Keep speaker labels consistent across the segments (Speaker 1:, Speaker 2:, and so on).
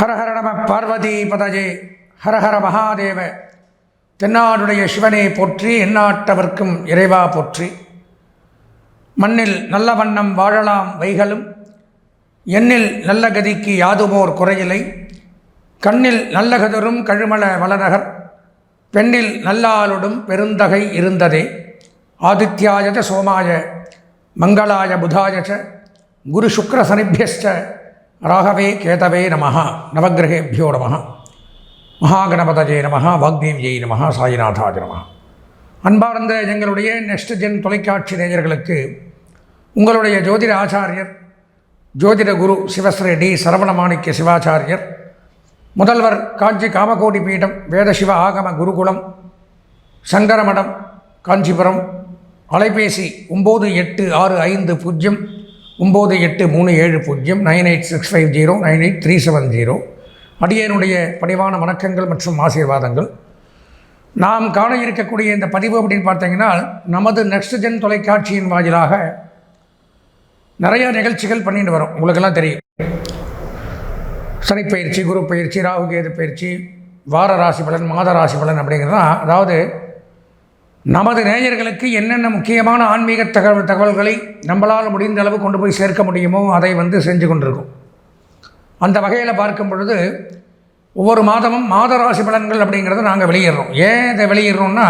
Speaker 1: ஹரஹர நம பார்வதி பதஜே. ஹரஹர மகாதேவ. தென்னாடுடைய சிவனை போற்றி எந்நாட்டவர்க்கும் இறைவா போற்றி. மண்ணில் நல்ல வண்ணம் வாழலாம் வைகளும். எண்ணில் நல்ல கதிக்கு யாதுமோர் குறையிலை. கண்ணில் நல்ல கதரும் கழுமல வளநகர். பெண்ணில் நல்லாளுடும் பெருந்தகை இருந்ததே. ஆதித்யாயஜ சோமாய மங்களாய புதாயச்ச குரு சுக்கர சனிபியஸ்ட ராகவே கேதவே நம நவகிரகேபியோ நம மகாகணபதஜே நம வாக்தேவியை நம சாயிநாதாஜ நம அன்பார்ந்த எங்களுடைய நெக்ஸ்ட் ஜென் தொலைக்காட்சி நேயர்களுக்கு உங்களுடைய ஜோதிட ஆச்சாரியர் ஜோதிட குரு சிவஸ்ரீ டி சரவணமாணிக்க சிவாச்சாரியர் முதல்வர் காஞ்சி காமகோடி பீடம் வேதசிவ ஆகம குருகுலம் சங்கரமடம் காஞ்சிபுரம் அலைபேசி ஒம்பது எட்டு ஆறு ஐந்து பூஜ்ஜியம் ஒம்பது எட்டு மூணு ஏழு பூஜ்ஜியம் nine eight six five zero nine eight three seven zero. அடியனுடைய பணிவான வணக்கங்கள் மற்றும் ஆசீர்வாதங்கள். நாம் காண இருக்கக்கூடிய இந்த பதிவு அப்படின்னு பார்த்தீங்கன்னா நமது நெக்ஸ்ட் ஜென் தொலைக்காட்சியின் வாயிலாக நிறைய நிகழ்ச்சிகள் பண்ணிட்டு வரோம். உங்களுக்கெல்லாம் தெரியும். சனிப்பயிற்சி குரு பயிற்சி ராகுகேது பயிற்சி வார ராசி பலன் மாத ராசி பலன் அப்படிங்கிறதான் அதாவது நமது நேயர்களுக்கு என்னென்ன முக்கியமான ஆன்மீக தகவல் தகவல்களை நம்மளால் முடிந்த அளவு கொண்டு போய் சேர்க்க முடியுமோ அதை வந்து செஞ்சு கொண்டிருக்கும். அந்த வகையில் பார்க்கும் பொழுது ஒவ்வொரு மாதமும் மாத ராசி பலன்கள் அப்படிங்கிறத நாங்கள் வெளியிடுறோம். ஏன் இதை வெளியிடுறோம்னா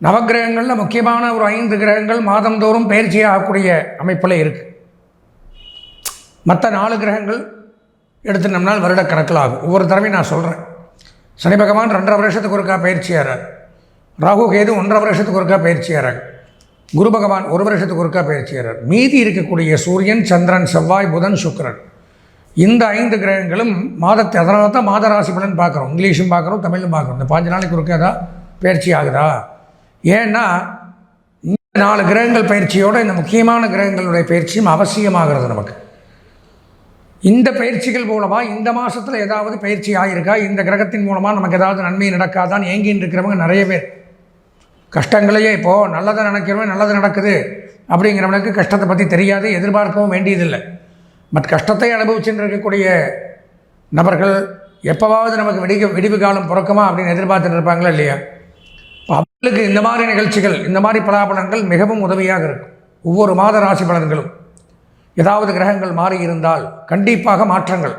Speaker 1: நவக்கிரகங்களில் முக்கியமான ஒரு ஐந்து கிரகங்கள் மாதந்தோறும் பயிற்சியாகக்கூடிய அமைப்பில் இருக்குது மற்ற நாலு கிரகங்கள் எடுத்துனோம்னால் வருடக்கணக்கில் ஆகும். ஒவ்வொரு தடவையும் நான் சொல்கிறேன் சனி பகவான் ரெண்டரை வருஷத்துக்கு ஒருக்கா பயிற்சியாகிறார் ராகு கேது ஒன்றரை வருஷத்துக்கு ஒருக்கா பயிற்சியாகிறாங்க குரு பகவான் ஒரு வருஷத்துக்கு ஒருக்கா பயிற்சியாகிறார் மீதி இருக்கக்கூடிய சூரியன் சந்திரன் செவ்வாய் புதன் சுக்கரன். இந்த ஐந்து கிரகங்களும் மாதத்தை அதனால தான் மாத ராசி பலன் பார்க்குறோம். இங்கிலீஷும் பார்க்குறோம் தமிழும் பார்க்குறோம். இந்த பாஞ்சு நாளைக்கு ஒருக்கா தான் பயிற்சி ஆகுதா? ஏன்னா இந்த நாலு கிரகங்கள் பயிற்சியோடு இந்த முக்கியமான கிரகங்களுடைய பயிற்சியும் அவசியமாகிறது நமக்கு. இந்த பயிற்சிகள் மூலமாக இந்த மாதத்தில் ஏதாவது பயிற்சி ஆகியிருக்கா இந்த கிரகத்தின் மூலமாக நமக்கு ஏதாவது நன்மை நடக்காதான்னு ஏங்கின்னு இருக்கிறவங்க நிறைய பேர். கஷ்டங்களையே இப்போது நல்லதை நினைக்கிறவன் நல்லது நடக்குது அப்படிங்கிறவனுக்கு கஷ்டத்தை பற்றி தெரியாது எதிர்பார்க்கவும் வேண்டியதில்லை. பட் கஷ்டத்தை அனுபவிச்சுட்டு இருக்கக்கூடிய நபர்கள் எப்போவாவது நமக்கு விடிக விடிவு காலம் பிறக்குமா அப்படின்னு எதிர்பார்த்துட்டு இருப்பாங்களா இல்லையா? இப்போ அவங்களுக்கு இந்த மாதிரி நிகழ்ச்சிகள் இந்த மாதிரி பலாபலன்கள் மிகவும் உதவியாக இருக்கும். ஒவ்வொரு மாத ராசி பலன்களும். ஏதாவது கிரகங்கள் மாறி இருந்தால் கண்டிப்பாக மாற்றங்கள்.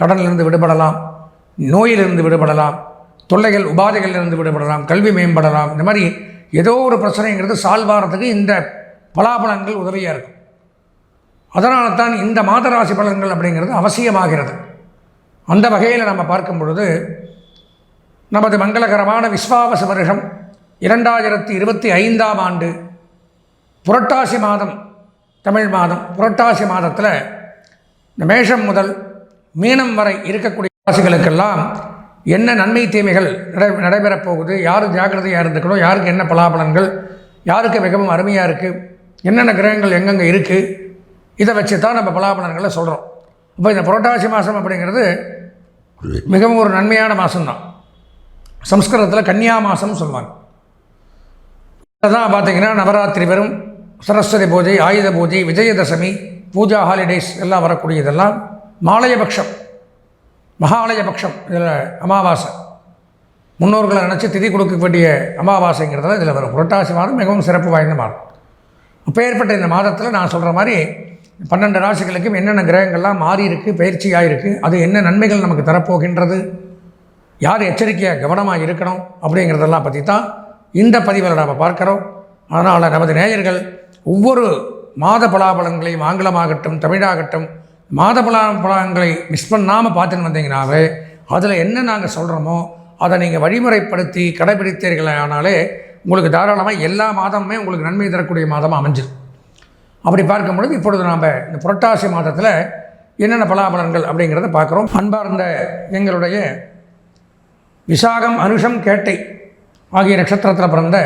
Speaker 1: கடனிலிருந்து விடுபடலாம் நோயிலிருந்து விடுபடலாம் தொல்லைகள் உபாதைகளிலிருந்து விடுபடலாம் கல்வி மேம்படலாம். இந்த மாதிரி ஏதோ ஒரு பிரச்சனைங்கிறது சால்வ் ஆகிறதுக்கு இந்த பலாபலன்கள் உதவியாக இருக்கும். அதனால தான் இந்த மாத ராசி பலன்கள் அப்படிங்கிறது அவசியமாகிறது. அந்த வகையில் நம்ம பார்க்கும் பொழுது நமது மங்களகரமான விஸ்வாவச வருஷம் இரண்டாயிரத்தி இருபத்தி ஐந்தாம் ஆண்டு புரட்டாசி மாதம் தமிழ் மாதம் புரட்டாசி மாதத்தில் இந்த மேஷம் முதல் மீனம் வரை இருக்கக்கூடிய ராசிகளுக்கெல்லாம் என்ன நன்மை தீமைகள் நடை நடைபெறப் போகுது யார் ஜாக்கிரதையாக இருந்துக்கணும்? யாருக்கு என்ன பலாபலன்கள்? யாருக்கு மிகவும் அருமையாக இருக்குது என்னென்ன கிரகங்கள் எங்கெங்கே இருக்குது இதை வச்சு தான் நம்ம பலாபலன்களை சொல்கிறோம் இப்போ இந்த புரட்டாசி மாதம் அப்படிங்கிறது மிகவும் ஒரு நன்மையான மாதம்தான் சம்ஸ்கிருதத்தில் கன்னியா மாதம்னு சொல்லுவாங்க. தான் பார்த்தீங்கன்னா நவராத்திரி வரும் சரஸ்வதி பூஜை ஆயுத பூஜை விஜயதசமி பூஜா ஹாலிடேஸ் எல்லாம் வரக்கூடியதெல்லாம் மாலையபக்ஷம். மகாலய பட்சம் இதில் அமாவாசை. முன்னோர்களை நினச்சி திதி கொடுக்க வேண்டிய அமாவாசைங்கிறதுல இதில் வரும். புரட்டாசி மாதம் மிகவும் சிறப்பு வாய்ந்த மாதம். அப்பேற்பட்ட இந்த மாதத்தில் நான் சொல்கிற மாதிரி பன்னெண்டு ராசிகளுக்கும் என்னென்ன கிரகங்கள்லாம் மாறி இருக்கு பயிற்சியாக இருக்குது அது என்ன நன்மைகள் நமக்கு தரப்போகின்றது யார் எச்சரிக்கையாக கவனமாக இருக்கணும் அப்படிங்கிறதெல்லாம் பற்றி தான் இந்த பதிவில் நாம் பார்க்குறோம். அதனால் நமது நேயர்கள் ஒவ்வொரு மாத பலாபலங்களையும் ஆங்கிலமாகட்டும் தமிழாகட்டும் மாத பலா பலன்களை மிஸ் பண்ணாமல் பார்த்துன்னு வந்தீங்கன்னாவே அதில் என்ன நாங்கள் சொல்கிறோமோ அதை நீங்கள் வழிமுறைப்படுத்தி கடைபிடித்தீர்களானாலே உங்களுக்கு தாராளமாக எல்லா மாதமுமே உங்களுக்கு நன்மை தரக்கூடிய மாதமாக அமைஞ்சிடும் அப்படி பார்க்கும் பொழுது இப்பொழுது நாம் இந்த புரட்டாசி மாதத்தில் என்னென்ன பலாபலன்கள் அப்படிங்கிறத பார்க்குறோம். அன்பார்ந்த எங்களுடைய விசாகம் அனுஷம் கேட்டை ஆகிய நட்சத்திரத்தில் பிறந்த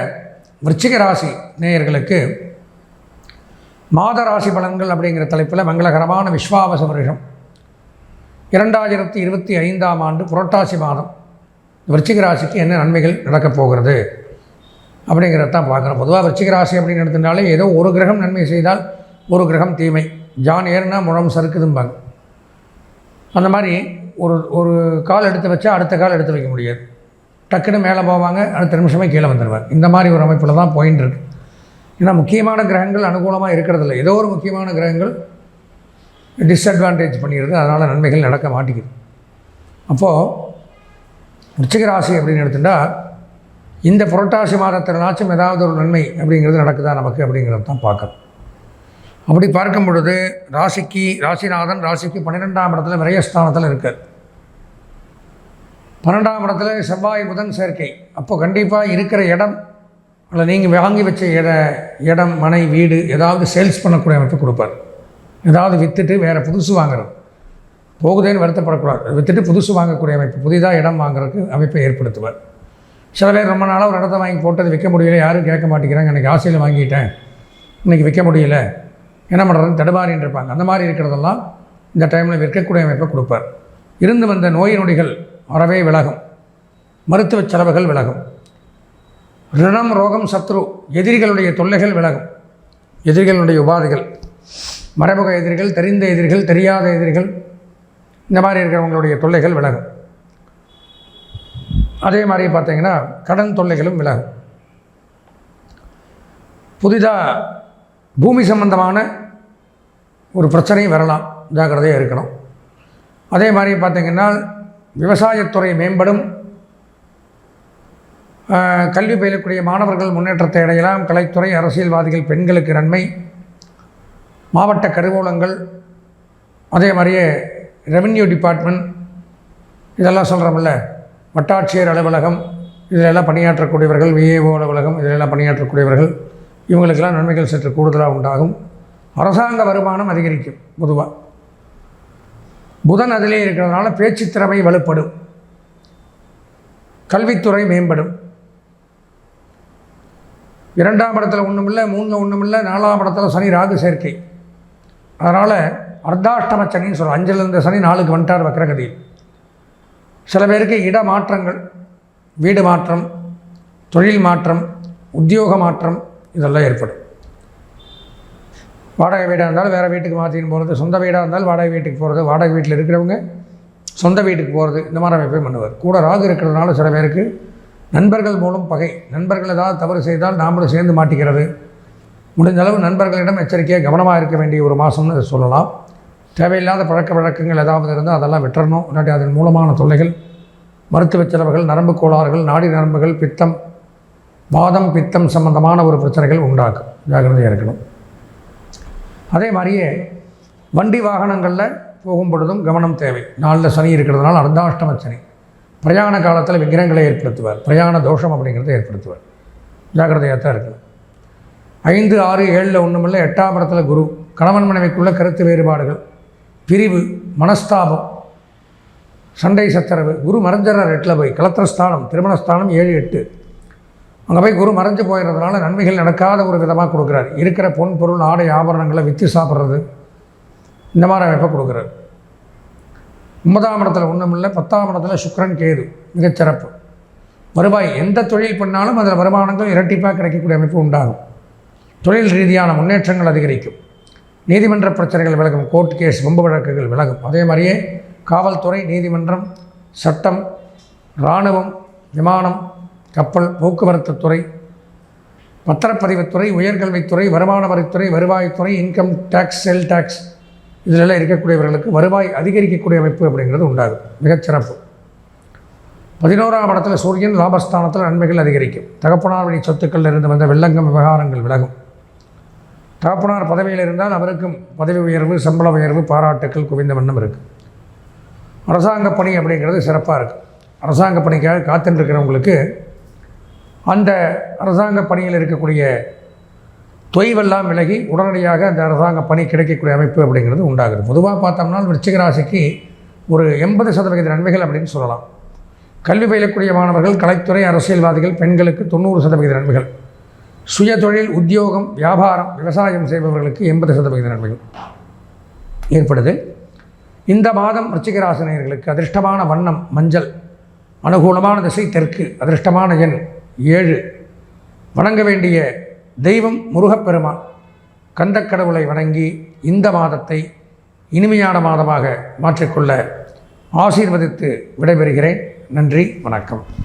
Speaker 1: விருச்சிக ராசி நேயர்களுக்கு மாதராசி பலன்கள் அப்படிங்கிற தலைப்பில் மங்களகரமான விஸ்வாவச வருஷம். இரண்டாயிரத்தி இருபத்தி ஐந்தாம் ஆண்டு புரட்டாசி மாதம். விருச்சிக ராசிக்கு என்ன நன்மைகள் நடக்கப் போகிறது? அப்படிங்கிறத தான் பார்க்குறோம். பொதுவாக விருச்சிக ராசி அப்படின்னு எடுத்துட்டாலே ஏதோ ஒரு கிரகம் நன்மை செய்தால் ஒரு கிரகம் தீமை. ஜான் ஏறுனா முழம் சறுக்குதும்பாங்க. அந்த மாதிரி ஒரு ஒரு கால் எடுத்து வச்சா அடுத்த கால் எடுத்து வைக்க முடியாது. டக்குன்னு மேலே போவாங்க அடுத்த நிமிஷமே கீழே வந்துடுவார். இந்த மாதிரி ஒரு அமைப்பில் தான் போயின்னு இருக்கு. ஏன்னா முக்கியமான கிரகங்கள் அனுகூலமாக இருக்கிறதில்ல. ஏதோ ஒரு முக்கியமான கிரகங்கள் டிஸ்அட்வான்டேஜ் பண்ணிடுது. அதனால் நன்மைகள் நடக்க மாட்டேங்குது. அப்போது விருச்சிக ராசி அப்படின்னு எடுத்துட்டால் இந்த புரட்டாசி மாதத்தினாச்சும் ஏதாவது ஒரு நன்மை அப்படிங்கிறது நடக்குதா நமக்கு அப்படிங்கிறது தான் பார்க்கணும். அப்படி பார்க்கும் பொழுது ராசிக்கு ராசிநாதன் ராசிக்கு பன்னிரெண்டாம் இடத்துல விரயஸ்தானத்தில் இருக்கார். பன்னெண்டாம் இடத்துல செவ்வாய் புதன் சேர்க்கை. அப்போ கண்டிப்பாக இருக்கிற இடம் அல்ல நீங்கள் வாங்கி வச்ச இட இடம் மனை வீடு ஏதாவது சேல்ஸ் பண்ணக்கூடிய அமைப்பு கொடுப்பார். ஏதாவது விற்றுட்டு வேறு புதுசு வாங்குறது போகுதேன்னு வருத்தப்படக்கூடாது. விற்றுட்டு புதுசு வாங்கக்கூடிய அமைப்பு புதிதாக இடம் வாங்குறதுக்கு அமைப்பை ஏற்படுத்துவார். சில பேர் ரொம்ப நாளாக ஒரு இடத்த வாங்கி போட்டது விற்க முடியல யாரும் கேட்க மாட்டேங்கிறாங்க. எனக்கு ஆசையில் வாங்கிட்டேன். இன்றைக்கி விற்க முடியல. என்ன பண்ணுறதுன்னு தடுமாறின்னு இருப்பாங்க அந்த மாதிரி இருக்கிறதெல்லாம் இந்த டைமில் விற்கக்கூடிய அமைப்பை கொடுப்பார். இருந்து வந்த நோய் நொடிகள் அறவே விலகும். மருத்துவ செலவுகள் விலகும். ரிணம் ரோகம் சத்ரு எதிரிகளுடைய தொல்லைகள் விலகும். எதிரிகளுடைய உபாதைகள். மறைமுக எதிரிகள் தெரிந்த எதிரிகள் தெரியாத எதிரிகள் இந்த மாதிரி இருக்கிறவங்களுடைய தொல்லைகள் விலகும். அதே மாதிரி பார்த்தீங்கன்னா கடன் தொல்லைகளும் விலகும். புதிதாக பூமி சம்பந்தமான ஒரு பிரச்சனையும் வரலாம். ஜாக்கிரதையாக இருக்கணும். அதே மாதிரி பார்த்திங்கன்னா விவசாயத்துறை மேம்படும். கல்வி பயிலக்கூடிய மாணவர்கள் முன்னேற்றத்தை அடையலாம். கலைத்துறை அரசியல்வாதிகள் பெண்களுக்கு நன்மை. மாவட்ட கருவூலங்கள் அதே மாதிரியே ரெவென்யூ டிபார்ட்மெண்ட் இதெல்லாம் சொல்கிறோம்ல வட்டாட்சியர் அலுவலகம் இதிலெல்லாம் பணியாற்றக்கூடியவர்கள் விஏஓ அலுவலகம் இதிலெல்லாம் பணியாற்றக்கூடியவர்கள் இவங்களுக்கெல்லாம் நன்மைகள் சற்று கூடுதலாக உண்டாகும். அரசாங்க வருமானம் அதிகரிக்கும் பொதுவாக புதன் அதிலே இருக்கிறதுனால பேச்சுத்திறமை வலுப்படும். கல்வித்துறை மேம்படும். இரண்டாம் இடத்துல ஒன்றுமில்லை மூணில் ஒன்றுமில்லை நாலாம் இடத்துல சனி ராகு சேர்க்கை. அதனால் அர்த்தாஷ்டம சனின்னு சொல்கிறோம் அஞ்சில் இருந்த சனி நாளுக்கு வந்துட்டார் வக்கரகதியில் சில பேருக்கு இட மாற்றங்கள் வீடு மாற்றம் தொழில் மாற்றம் உத்தியோக மாற்றம் இதெல்லாம் ஏற்படும். வாடகை வீடாக இருந்தாலும் வேறு வீட்டுக்கு மாற்றின்னு போகிறது சொந்த வீடாக இருந்தாலும் வாடகை வீட்டுக்கு போகிறது வாடகை வீட்டில் இருக்கிறவங்க சொந்த வீட்டுக்கு போகிறது இந்த மாதிரி அமைப்பையும் பண்ணுவார். கூட ராகு இருக்கிறதுனால சில பேருக்கு நண்பர்கள் மூலம் பகை. நண்பர்கள் ஏதாவது தவறு செய்தால் நாமளும் சேர்ந்து மாட்டிக்கிறது. முடிஞ்சளவு நண்பர்களிடம் எச்சரிக்கையாக கவனமாக இருக்க வேண்டிய ஒரு மாதம்னு சொல்லலாம். தேவையில்லாத பழக்க வழக்கங்கள் ஏதாவது இருந்தால் அதெல்லாம் விட்டுறணும். இல்லாட்டி அதன் மூலமான தொல்லைகள் மருத்துவ செலவுகள் நரம்பு கோளாறுகள் நாடி நரம்புகள் பித்தம் வாதம் பித்தம் சம்பந்தமான ஒரு பிரச்சனைகள் உண்டாக்கும். ஜாக்கிரதையாக இருக்கணும். அதே மாதிரியே வண்டி வாகனங்களில் போகும் பொழுதும் கவனம் தேவை. நாளில் சனி இருக்கிறதுனால அர்த்தாஷ்டம சனி. பிரயாண காலத்தில் விக்கிரங்களை ஏற்படுத்துவார். பிரயாண தோஷம் அப்படிங்கிறத ஏற்படுத்துவார். ஜாக்கிரதையாக தான் இருக்கணும். ஐந்து ஆறு ஏழில் ஒன்றுமில்ல எட்டாம் இடத்துல குரு கணவன் மனைவிக்குள்ள கருத்து வேறுபாடுகள் பிரிவு மனஸ்தாபம் சண்டை சச்சரவு. குரு மறைஞ்சிடறார் எட்டில் போய். கலத்திரஸ்தானம் திருமணஸ்தானம் ஏழு எட்டு. அங்கே போய் குரு மறைஞ்சு போயிடுறதுனால நன்மைகள் நடக்காத ஒரு விதமாக கொடுக்குறாரு. இருக்கிற பொன் பொருள் ஆடை ஆபரணங்களை விற்று சாப்பிட்றது. இந்த மாதிரி அமைப்பை கொடுக்குறாரு. ஒன்பதாம் இடத்துல ஒன்றும் இல்லை பத்தாம் இடத்துல சுக்ரன் கேது மிகச்சிறப்பு வருவாய் எந்த தொழில் பண்ணாலும் அதில் வருமானங்கள் இரட்டிப்பாக கிடைக்கக்கூடிய அமைப்பு உண்டாகும். தொழில் ரீதியான முன்னேற்றங்கள் அதிகரிக்கும். நீதிமன்ற பிரச்சனைகள் விலகும் கோர்ட் கேஸ் வம்பு வழக்குகள் விலகும். அதே மாதிரியே காவல்துறை நீதிமன்றம் சட்டம் இராணுவம் விமானம் கப்பல் போக்குவரத்து துறை பத்திரப்பதிவுத்துறை உயர்கல்வித்துறை வருமான வரித்துறை வருவாய்த்துறை இன்கம் டேக்ஸ் செல் டேக்ஸ் இதிலெல்லாம் இருக்கக்கூடியவர்களுக்கு வருவாய் அதிகரிக்கக்கூடிய அமைப்பு அப்படிங்கிறது உண்டாகும் மிகச்சிறப்பு பதினோராம் இடத்துல சூரியன் லாபஸ்தானத்தில் நன்மைகள் அதிகரிக்கும். தகப்பனார் வழி சொத்துக்களில் இருந்து வந்த வெள்ளங்கம் விவகாரங்கள் விலகும். தகப்பனார் பதவியில் இருந்தால் அவருக்கும் பதவி உயர்வு சம்பள உயர்வு பாராட்டுக்கள் குவிந்த வண்ணம் இருக்குது அரசாங்க பணி அப்படிங்கிறது சிறப்பாக இருக்குது அரசாங்க பணிக்காக காத்துட்டு இருக்கிறவங்களுக்கு அந்த அரசாங்க பணியில் இருக்கக்கூடிய தொய்வெல்லாம் விலகி உடனடியாக அந்த அரசாங்க பணி கிடைக்கக்கூடிய அமைப்பு அப்படிங்கிறது உண்டாகுது. பொதுவாக பார்த்தோம்னா விருச்சிக ராசிக்கு ஒரு எண்பது சதவிகித நன்மைகள் அப்படின்னு சொல்லலாம். கல்வி பயிலக்கூடிய மாணவர்கள் கலைத்துறை அரசியல்வாதிகள் பெண்களுக்கு தொண்ணூறு சதவிகித நன்மைகள். சுய தொழில் உத்தியோகம் வியாபாரம் விவசாயம் செய்பவர்களுக்கு எண்பது சதவிகித நன்மைகள் ஏற்படுது. இந்த மாதம் ரிச்சிகராசினியர்களுக்கு அதிர்ஷ்டமான வண்ணம் மஞ்சள் அனுகூலமான திசை தெற்கு அதிர்ஷ்டமான எண் ஏழு. வணங்க வேண்டிய தெய்வம் முருகப்பெருமான் கந்தக்கடவுளை வணங்கி இந்த மாதத்தை இனிமையான மாதமாக மாற்றிக்கொள்ள ஆசீர்வதித்து விடைபெறுகிறேன். நன்றி வணக்கம்.